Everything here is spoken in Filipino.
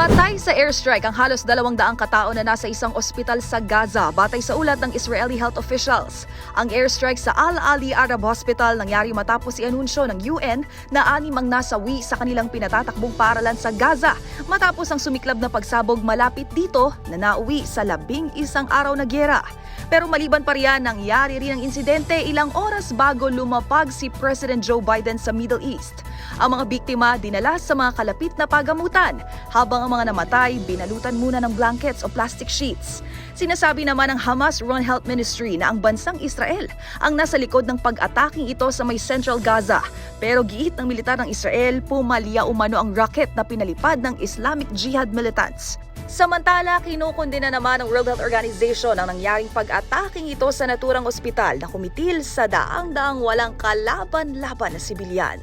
Patay sa airstrike ang halos dalawang daang katao na nasa isang ospital sa Gaza batay sa ulat ng Israeli health officials. Ang airstrike sa Al Ali Arab Hospital nangyari matapos i-anunsyo ng UN na anim ang nasawi sa kanilang pinatatakbong paralan sa Gaza matapos ang sumiklab na pagsabog malapit dito na nauwi sa labing isang araw na gyera. Pero maliban pa riyan, nangyari rin ang insidente ilang oras bago lumapag si President Joe Biden sa Middle East. Ang mga biktima dinala sa mga kalapit na pagamutan, habang ang mga namatay binalutan muna ng blankets o plastic sheets. Sinasabi naman ng Hamas-run Health Ministry na ang bansang Israel ang nasa likod ng pag-ataking ito sa may Central Gaza. Pero giit ng militar ng Israel, pumalya umano ang rocket na pinalipad ng Islamic Jihad militants. Samantala, kinukundina naman ng World Health Organization ang nangyaring pag-ataking ito sa naturang ospital na kumitil sa daang-daang walang kalaban-laban na sibilyan.